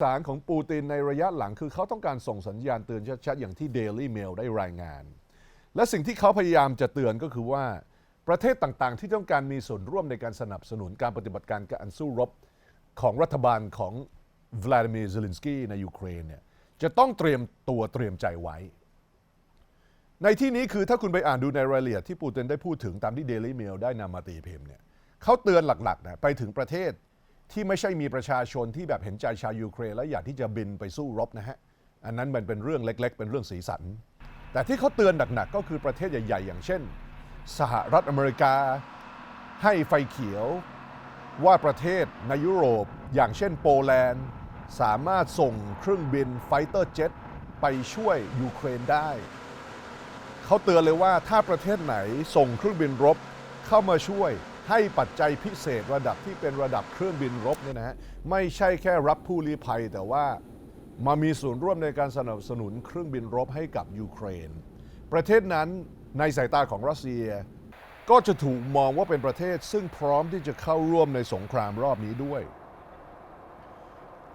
สารของปูตินในระยะหลังคือเขาต้องการส่งสัญญาณเตือนชัดๆ อย่างที่ Daily Mail ได้รายงาน และสิ่งที่เขาพยายามจะเตือนก็คือว่า ประเทศต่างๆ ที่ต้องการมีส่วนร่วมในการสนับสนุนการปฏิบัติการการสู้รบของรัฐบาลของวลาดิเมียร์เซเลนสกี้ในยูเครนเนี่ยจะต้องเตรียมตัวเตรียมใจไว้ ในที่นี้คือถ้าคุณไปอ่านดูในรายละเอียดที่ปูตินได้พูดถึงตามที่ Daily Mail ได้นำมาตีพิมพ์เนี่ยเขาเตือนหลักๆนะไปถึงประเทศ ที่ไม่ใช่มีประชาชนที่แบบเห็นใจชาวยูเครนและอยากที่จะบินไปสู้รบนะฮะ อันนั้นมันเป็นเรื่องเล็ก ๆ เป็นเรื่องสีสัน แต่ที่เขาเตือนหนักๆก็คือประเทศใหญ่ ๆ อย่างเช่น สหรัฐอเมริกาให้ไฟเขียวว่าประเทศในยุโรป อย่างเช่นโปแลนด์ สามารถส่งเครื่องบินไฟเตอร์เจ็ตไปช่วยยูเครนได้ เขาเตือนเลยว่าถ้าประเทศไหนส่งเครื่องบินรบเข้ามาช่วย ให้ปัจจัยพิเศษระดับที่เป็นระดับเครื่องบินรบเนี่ยนะฮะไม่ใช่แค่รับผู้ลี้ภัย แต่ว่ามามีส่วนร่วมในการสนับสนุนเครื่องบินรบให้กับยูเครน ประเทศนั้นในสายตาของรัสเซีย ก็จะถูกมองว่าเป็นประเทศซึ่งพร้อมที่จะเข้าร่วมในสงครามรอบนี้ด้วย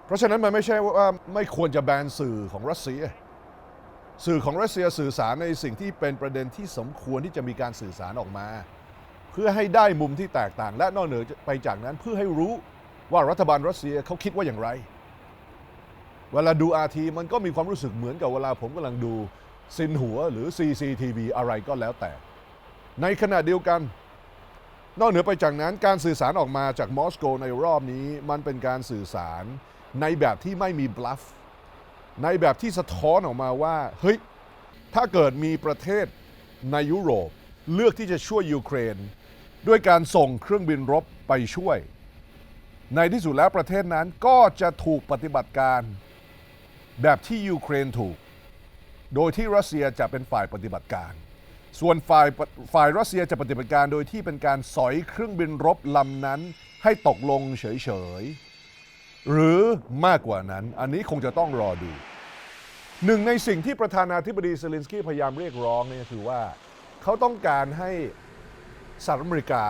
เพราะฉะนั้นมันไม่ใช่ว่าไม่ควรจะแบนสื่อของรัสเซีย สื่อของรัสเซียสื่อสารในสิ่งที่เป็นประเด็นที่สมควรที่จะมีการสื่อสารออกมา เพื่อให้ได้มุมที่แตกต่าง และนอกเหนือไปจากนั้นเพื่อให้รู้ว่ารัฐบาลรัสเซียเขาคิดว่าอย่างไร เวลาดูอาทีมันก็มีความรู้สึกเหมือนกับเวลาผมกำลังดูซินหัวหรือ CCTV อะไรก็แล้วแต่ ในขณะเดียวกัน นอกเหนือไปจากนั้นการสื่อสารออกมาจากมอสโกในรอบนี้มันเป็นการสื่อสารในแบบที่ไม่มีบลัฟในแบบที่สะท้อนออกมาว่าเฮ้ยถ้าเกิดมีประเทศในยุโรปเลือกที่จะช่วยยูเครน ด้วยการส่งเครื่องบินรบไปช่วย ในที่สุดแล้วประเทศนั้นก็จะถูกปฏิบัติการ แบบที่ยูเครนถูก โดยที่รัสเซียจะเป็นฝ่ายปฏิบัติการ ส่วนฝ่ายฝ่ายรัสเซียจะปฏิบัติการโดยที่เป็นการสอยเครื่องบินรบลำนั้นให้ตกลงเฉยๆ หรือมากกว่านั้น อันนี้คงจะต้องรอดู หนึ่งในสิ่งที่ประธานาธิบดีเซเลนสกี้พยายามเรียกร้องเนี่ยคือว่า เขาต้องการให้ สหรัฐอเมริกา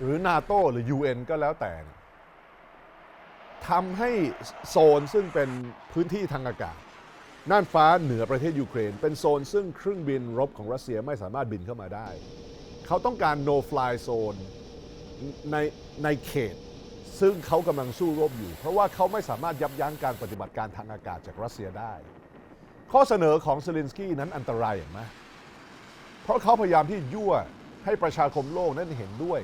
หรือนาโตหรือ UN ก็แล้วแต่ทำให้โซนซึ่งเป็นพื้นที่ทางอากาศ น่านฟ้าเหนือประเทศยูเครน เป็นโซนซึ่งเครื่องบินรบของรัสเซียไม่สามารถบินเข้ามาได้ เขาต้องการ no fly zone ในในเขต ซึ่งเขากำลังสู้รบอยู่ เพราะว่าเขาไม่สามารถยับยั้งการปฏิบัติการทางอากาศจากรัสเซียได้ ข้อเสนอของเซเลนสกี้นั้นอันตรายอย่างมากเพราะเขาพยายามที่ยั่ว ให้ประชาคมโลกนั้นเห็นด้วย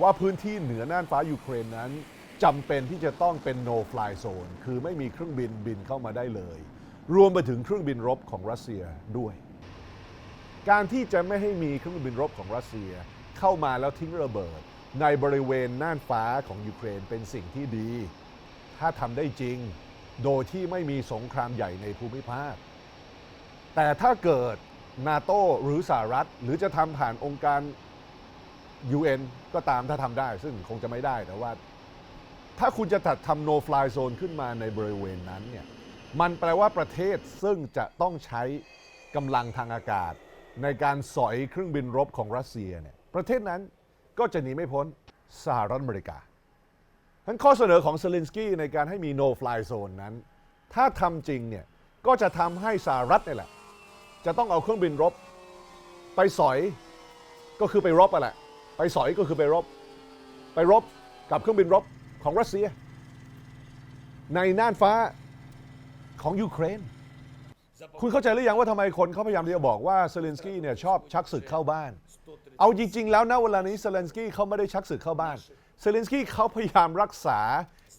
ว่าพื้นที่เหนือน่านฟ้ายูเครนนั้นจำเป็นที่จะต้องเป็น no fly zone คือไม่มีเครื่องบินบินเข้ามาได้เลย รวมไปถึงเครื่องบินรบของรัสเซียด้วย การที่จะไม่ให้มีเครื่องบินรบของรัสเซีย เข้ามาแล้วทิ้งระเบิด ในบริเวณน่านฟ้าของยูเครนเป็นสิ่งที่ดี ถ้าทำได้จริง โดยที่ไม่มีสงครามใหญ่ในภูมิภาค แต่ถ้าเกิด นาโตหรือสหรัฐ หรือจะทำผ่านองค์การ UN ก็ตามถ้าทำได้ ซึ่งคงจะไม่ได้แต่ว่า ถ้าคุณจะตัดทำ no fly zone ขึ้นมาในบริเวณนั้นเนี่ยมันแปลว่าประเทศซึ่งจะต้องใช้กำลังทางอากาศ ในการสอยเครื่องบินรบของรัสเซียเนี่ยประเทศนั้นก็จะหนีไม่พ้นสหรัฐอเมริกาทั้นข้อเสนอของเซเลนสกี้ในการให้มี no fly zone นั้น ถ้าทำจริงเนี่ยก็จะทำให้สหรัฐนี่แหละ จะต้องเอาเครื่องบินรบ ไปสอยก็คือไปรบอะแหละ ไปสอยก็คือไปรบ ไปรบกับเครื่องบินรบของรัสเซีย ในน่านฟ้าของยูเครน คุณเข้าใจหรือยังว่าทำไมคนเขาพยายามที่จะบอกว่าเซเลนสกี้เนี่ยชอบชักศึกเข้าบ้าน เอาจริง ๆ แล้วนะเวลานี้เซเลนสกี้เขาไม่ได้ชักศึกเข้าบ้านเซเลนสกี้เขาพยายามรักษา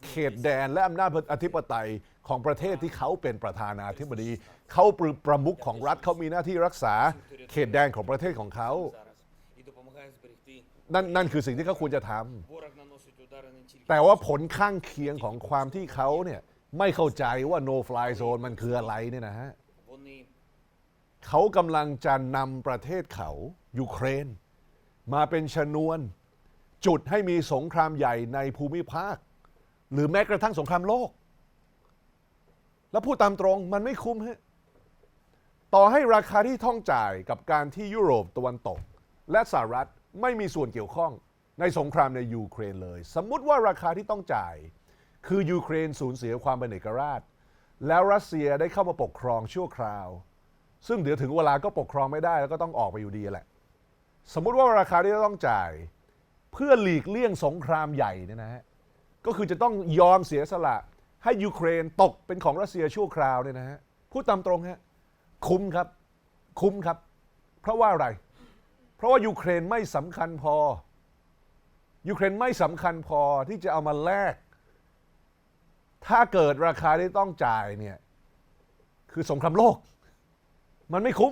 เขตแดนและอำนาจอธิปไตย ของประเทศที่เขาเป็นประธานาธิบดี เขาเป็นประมุขของรัฐเขามีหน้าที่รักษาเขตแดนของประเทศของเขา นั่นนั่นคือสิ่งที่เขาควรจะทำแต่ว่าผลข้างเคียงของความที่เขาเนี่ยไม่เข้าใจว่า no fly zone มันคืออะไรเนี่ยนะฮะเขากำลังจะนำประเทศเขายูเครน มาเป็นชนวน จุดให้มีสงครามใหญ่ในภูมิภาค หรือแม้กระทั่งสงครามโลก แล้วพูดตามตรงมันไม่คุ้มฮะต่อให้ราคาที่ท่องจ่ายกับการที่ยุโรปตะวันตก และสหรัฐไม่มีส่วนเกี่ยวข้องในสงครามในยูเครนเลย สมมุติว่าราคาที่ต้องจ่าย คือยูเครนสูญเสียความเป็นเอกราช แล้วรัสเซียได้เข้ามาปกครองชั่วคราว ซึ่งเดี๋ยวถึงเวลาก็ปกครองไม่ได้แล้วก็ต้องออกไปอยู่ดีแหละ สมมุติว่าราคาที่จะต้องจ่าย เพื่อหลีกเลี่ยงสงครามใหญ่เนี่ยนะฮะก็คือจะต้องยอมเสียสละ ให้ยูเครนตกเป็นของรัสเซียชั่วคราวเนี่ยนะฮะพูดตามตรงฮะคุ้มครับ คุ้มครับ เพราะว่าอะไร เพราะว่ายูเครนไม่สำคัญพอยูเครนไม่สำคัญพอที่จะเอามาแลกถ้าเกิดราคาที่ต้องจ่ายเนี่ย คือสงครามโลก มันไม่คุ้ม